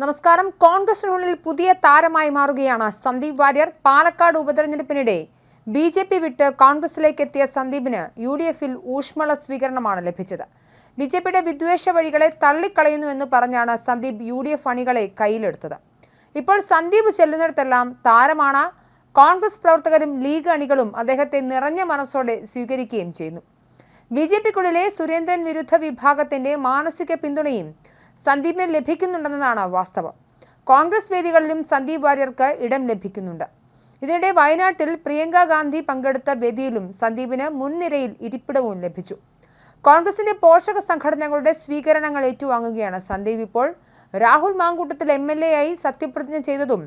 നമസ്കാരം. കോൺഗ്രസിനുള്ളിൽ പുതിയ താരമായി മാറുകയാണ് സന്ദീപ് വാര്യർ. പാലക്കാട് ഉപതെരഞ്ഞെടുപ്പിനിടെ ബി ജെ പി വിട്ട് കോൺഗ്രസിലേക്ക് എത്തിയ സന്ദീപിന് യു ഡി എഫിൽ ഊഷ്മള സ്വീകരണമാണ് ലഭിച്ചത്. ബി ജെ പിയുടെ വിദ്വേഷ വഴികളെ തള്ളിക്കളയുന്നു എന്ന് പറഞ്ഞാണ് സന്ദീപ് യു ഡി എഫ് അണികളെ കയ്യിലെടുത്തത്. ഇപ്പോൾ സന്ദീപ് ചെല്ലുന്നിടത്തെല്ലാം താരമാണ്. കോൺഗ്രസ് പ്രവർത്തകരും ലീഗ് അണികളും അദ്ദേഹത്തെ നിറഞ്ഞ മനസ്സോടെ സ്വീകരിക്കുകയും ചെയ്യുന്നു. ബി ജെ പിക്കുള്ളിലെ സുരേന്ദ്രൻ വിരുദ്ധ വിഭാഗത്തിന്റെ മാനസിക പിന്തുണയും സന്ദീപിന് ലഭിക്കുന്നുണ്ടെന്നതാണ് വാസ്തവം. കോൺഗ്രസ് വേദികളിലും സന്ദീപ് വാര്യർക്ക് ഇടം ലഭിക്കുന്നുണ്ട്. ഇതിനിടെ വയനാട്ടിൽ പ്രിയങ്ക ഗാന്ധി പങ്കെടുത്ത വേദിയിലും സന്ദീപിന് മുൻനിരയിൽ ഇരിപ്പിടവും ലഭിച്ചു. കോൺഗ്രസിന്റെ പോഷക സംഘടനകളുടെ സ്വീകരണങ്ങൾ ഏറ്റുവാങ്ങുകയാണ് സന്ദീപ് ഇപ്പോൾ. Rahul Mamkootathil M L A ആയി സത്യപ്രതിജ്ഞ ചെയ്തതും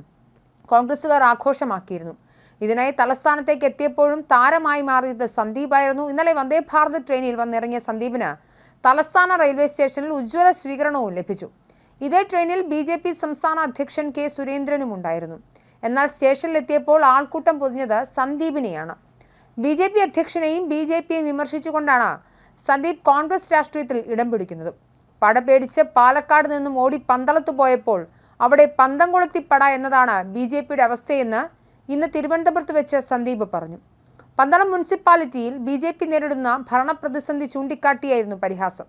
കോൺഗ്രസുകാർ ആഘോഷമാക്കിയിരുന്നു. ഇതിനായി തലസ്ഥാനത്തേക്ക് എത്തിയപ്പോഴും താരമായി മാറിയത് സന്ദീപായിരുന്നു. ഇന്നലെ വന്ദേ ഭാരത് ട്രെയിനിൽ വന്നിറങ്ങിയ സന്ദീപിന് തലസ്ഥാന റെയിൽവേ സ്റ്റേഷനിൽ ഉജ്ജ്വല സ്വീകരണവും ലഭിച്ചു. ഇതേ ട്രെയിനിൽ ബി ജെ പി സംസ്ഥാന അധ്യക്ഷൻ കെ സുരേന്ദ്രനും ഉണ്ടായിരുന്നു. എന്നാൽ സ്റ്റേഷനിലെത്തിയപ്പോൾ ആൾക്കൂട്ടം പൊതിഞ്ഞത് സന്ദീപിനെയാണ്. ബി ജെ പി അധ്യക്ഷനെയും ബി ജെ പിയെയും വിമർശിച്ചുകൊണ്ടാണ് സന്ദീപ് കോൺഗ്രസ് രാഷ്ട്രീയത്തിൽ ഇടം പിടിക്കുന്നത്. പട പേടിച്ച് പാലക്കാട് നിന്നും ഓടി പന്തളത്ത് പോയപ്പോൾ അവിടെ പന്തം കൊളുത്തിപ്പട എന്നതാണ് ബി ജെ പിയുടെ അവസ്ഥയെന്ന് ഇന്ന് തിരുവനന്തപുരത്ത് വെച്ച് സന്ദീപ് പറഞ്ഞു. പന്തളം മുനിസിപ്പാലിറ്റിയിൽ ബി ജെ പി നേരിടുന്ന ഭരണപ്രതിസന്ധി ചൂണ്ടിക്കാട്ടിയായിരുന്നു പരിഹാസം.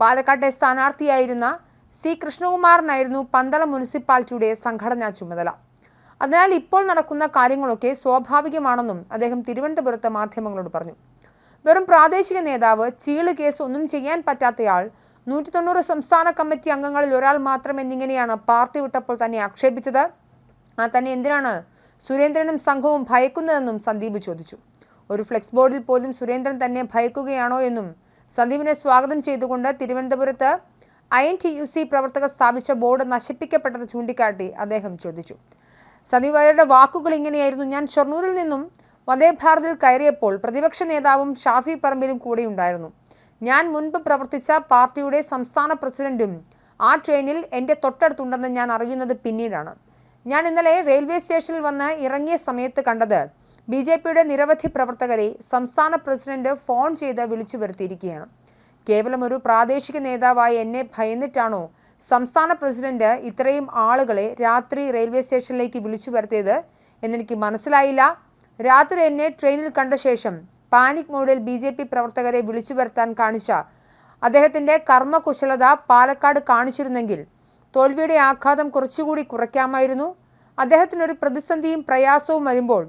പാലക്കാട്ടെ സ്ഥാനാർത്ഥിയായിരുന്ന സി കൃഷ്ണകുമാറിനായിരുന്നു പന്തളം മുനിസിപ്പാലിറ്റിയുടെ സംഘടനാ ചുമതല. അതിനാൽ ഇപ്പോൾ നടക്കുന്ന കാര്യങ്ങളൊക്കെ സ്വാഭാവികമാണെന്നും അദ്ദേഹം തിരുവനന്തപുരത്ത് മാധ്യമങ്ങളോട് പറഞ്ഞു. വെറും പ്രാദേശിക നേതാവ് ചീൾ കേസ് ഒന്നും ചെയ്യാൻ പറ്റാത്തയാൾ നൂറ്റി തൊണ്ണൂറ് സംസ്ഥാന കമ്മിറ്റി അംഗങ്ങളിൽ ഒരാൾ മാത്രം എന്നിങ്ങനെയാണ് പാർട്ടി വിട്ടപ്പോൾ തന്നെ ആക്ഷേപിച്ചത്. ആ തന്നെ എന്തിനാണ് സുരേന്ദ്രനും സംഘവും ഭയക്കുന്നതെന്നും സന്ദീപ് ചോദിച്ചു. ഒരു ഫ്ലെക്സ് ബോർഡിൽ പോലും സുരേന്ദ്രൻ തന്നെ ഭയക്കുകയാണോ എന്നും സന്ദീപിനെ സ്വാഗതം ചെയ്തുകൊണ്ട് തിരുവനന്തപുരത്ത് I N T U C പ്രവർത്തകർ സ്ഥാപിച്ച ബോർഡ് നശിപ്പിക്കപ്പെട്ടത് ചൂണ്ടിക്കാട്ടി അദ്ദേഹം ചോദിച്ചു. സന്ദീപ് അയ്യരുടെ വാക്കുകൾ ഇങ്ങനെയായിരുന്നു. ഞാൻ ഷൊർണൂരിൽ നിന്നും വന്ദേ ഭാരതിൽ കയറിയപ്പോൾ പ്രതിപക്ഷ നേതാവും ഷാഫി പറമ്പിലും കൂടെ ഉണ്ടായിരുന്നു. ഞാൻ മുൻപ് പ്രവർത്തിച്ച പാർട്ടിയുടെ സംസ്ഥാന പ്രസിഡന്റും ആ ട്രെയിനിൽ എന്റെ തൊട്ടടുത്തുണ്ടെന്ന് ഞാൻ അറിയുന്നത് പിന്നീടാണ്. ഞാൻ ഇന്നലെ റെയിൽവേ സ്റ്റേഷനിൽ വന്ന് ഇറങ്ങിയ സമയത്ത് കണ്ടത് ബി ജെ പിയുടെ നിരവധി പ്രവർത്തകരെ സംസ്ഥാന പ്രസിഡന്റ് ഫോൺ ചെയ്ത് വിളിച്ചു വരുത്തിയിരിക്കുകയാണ്. കേവലം ഒരു പ്രാദേശിക നേതാവായി എന്നെ ഭയന്നിട്ടാണോ സംസ്ഥാന പ്രസിഡന്റ് ഇത്രയും ആളുകളെ രാത്രി റെയിൽവേ സ്റ്റേഷനിലേക്ക് വിളിച്ചു വരുത്തിയത് എന്നെനിക്ക് മനസ്സിലായില്ല. രാത്രി എന്നെ ട്രെയിനിൽ കണ്ട ശേഷം പാനിക് മോഡിൽ ബി ജെ പി പ്രവർത്തകരെ വിളിച്ചു വരുത്താൻ കാണിച്ച അദ്ദേഹത്തിന്റെ കർമ്മകുശലത പാലക്കാട് കാണിച്ചിരുന്നെങ്കിൽ തോൽവിയുടെ ആഘാതം കുറച്ചുകൂടി കുറയ്ക്കാമായിരുന്നു. അദ്ദേഹത്തിനൊരു പ്രതിസന്ധിയും പ്രയാസവും വരുമ്പോൾ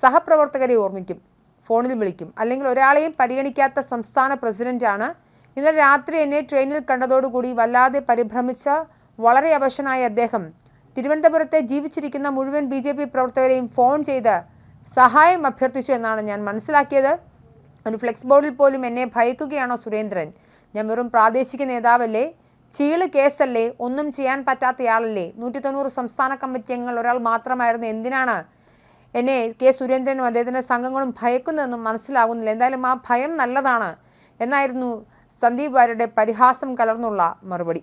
സഹപ്രവർത്തകരെ ഓർമ്മിക്കും ഫോണിൽ വിളിക്കും. അല്ലെങ്കിൽ ഒരാളെയും പരിഗണിക്കാത്ത സംസ്ഥാന പ്രസിഡന്റാണ് ഇന്നലെ രാത്രി എന്നെ ട്രെയിനിൽ കണ്ടതോടുകൂടി വല്ലാതെ പരിഭ്രമിച്ച വളരെ അവശനായ അദ്ദേഹം. തിരുവനന്തപുരത്തെ ജീവിച്ചിരിക്കുന്ന മുഴുവൻ ബി ജെ പി പ്രവർത്തകരെയും ഫോൺ ചെയ്ത് സഹായം അഭ്യർത്ഥിച്ചു എന്നാണ് ഞാൻ മനസ്സിലാക്കിയത്. ഒരു ഫ്ലെക്സ് ബോർഡിൽ പോലും എന്നെ ഭയക്കുകയാണോ സുരേന്ദ്രൻ? ഞാൻ വെറും പ്രാദേശിക നേതാവല്ലേ? ചീൾ കേസല്ലേ? ഒന്നും ചെയ്യാൻ പറ്റാത്തയാളല്ലേ? നൂറ്റി തൊണ്ണൂറ് സംസ്ഥാന കമ്മിറ്റി അംഗങ്ങൾ ഒരാൾ മാത്രമായിരുന്നു. എന്തിനാണ് എന്നെ കെ സുരേന്ദ്രനും അദ്ദേഹത്തിന്റെ സംഘങ്ങളും ഭയക്കുന്നതെന്നും മനസ്സിലാകുന്നില്ല. എന്തായാലും ആ ഭയം നല്ലതാണ് എന്നായിരുന്നു സന്ദീപ് വാര്യരുടെ പരിഹാസം കലർന്നുള്ള മറുപടി.